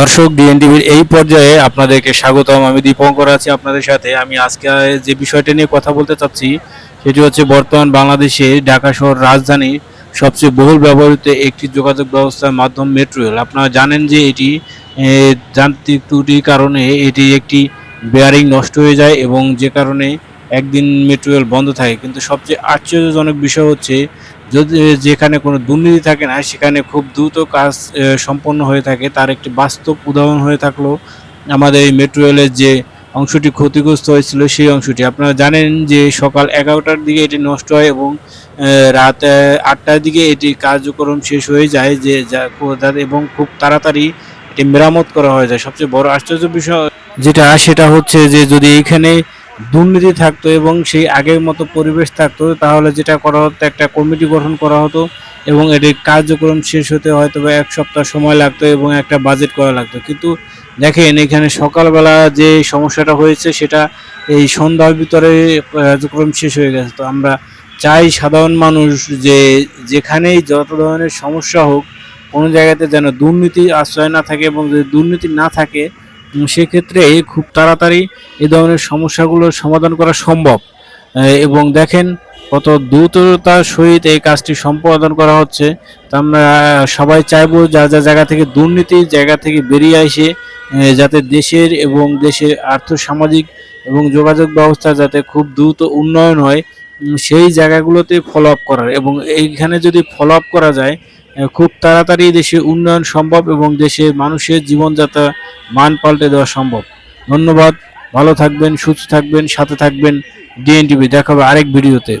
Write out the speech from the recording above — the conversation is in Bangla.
দর্শক ডিএনটিভির এই পর্যায়ে আপনাদেরকে স্বাগতম। আমি দীপঙ্কর আছি আপনাদের সাথে। আমি আজকে যে বিষয়টা নিয়ে কথা বলতে চাচ্ছি, সেটি হচ্ছে বর্তমান বাংলাদেশে ঢাকা শহর রাজধানী সবচেয়ে বহুল ব্যবহৃত একটি যোগাযোগ ব্যবস্থার মাধ্যম মেট্রো রেল। আপনারা জানেন যে এটি যান্ত্রিক ত্রুটির কারণে এটি একটি বেয়ারিং নষ্ট হয়ে যায় এবং যে কারণে একদিন মেট্রো রেল বন্ধ থাকে, কিন্তু সবচেয়ে আশ্চর্যজনক বিষয় হচ্ছে, যদি যেখানে কোনো দুর্নীতি থাকে না, সেখানে খুব দ্রুত কাজ সম্পন্ন হয়ে থাকে। তার একটি বাস্তব উদাহরণ হয়ে থাকল, আমাদের এই মেট্রো রেলের যে অংশটি ক্ষতিগ্রস্ত হয়েছিল, সেই অংশটি। আপনারা জানেন যে সকাল এগারোটার দিকে এটি নষ্ট হয় এবং রাত আটটার দিকে এটি কার্যক্রম শেষ হয়ে যায়, যে এবং খুব তাড়াতাড়ি এটি মেরামত করা হয়ে যায়। সবচেয়ে বড় আশ্চর্য বিষয় যেটা, সেটা হচ্ছে যে, যদি এখানে দুর্নীতি থাকতো এবং সেই আগের মতো পরিবেশ থাকতো, তাহলে যেটা করা হতো, একটা কমিটি গঠন করা হতো এবং এটির কার্যক্রম শেষ হতে হয়তো বা এক সপ্তাহ সময় লাগতো এবং একটা বাজেট করা লাগতো। কিন্তু দেখেন, এখানে সকালবেলা যে সমস্যাটা হয়েছে, সেটা এই সন্ধ্যার ভিতরে কার্যক্রম শেষ হয়ে গেছে। তো আমরা চাই সাধারণ মানুষ যে যেখানেই যত ধরনের সমস্যা হোক, কোনো জায়গাতে যেন দুর্নীতি আশ্রয় না থাকে এবং যদি দুর্নীতি না থাকে সেক্ষেত্রে খুব তাড়াতাড়ি এ ধরনের সমস্যাগুলোর সমাধান করা সম্ভব। এবং দেখেন কত দ্রুততার সহিত এই কাজটি সম্পাদন করা হচ্ছে। তা আমরা সবাই চাইব যা যা জায়গা থেকে দুর্নীতির জায়গা থেকে বেরিয়ে আসে যাতে দেশের এবং দেশের আর্থসামাজিক এবং যোগাযোগ ব্যবস্থা যাতে খুব দ্রুত উন্নয়ন হয় সেই জায়গাগুলোতে ফলো আপ করার এবং এইখানে যদি ফলো আপ করা যায় খুব তাড়াতাড়ি দেশে উন্নয়ন সম্ভব এবং দেশের মানুষের জীবনযাত্রা মান পাল্টে দেওয়া সম্ভব। ধন্যবাদ, ভালো থাকবেন, সুস্থ থাকবেন, সাথে থাকবেন ডিএনটিভি দেখাবে আরেক ভিডিওতে।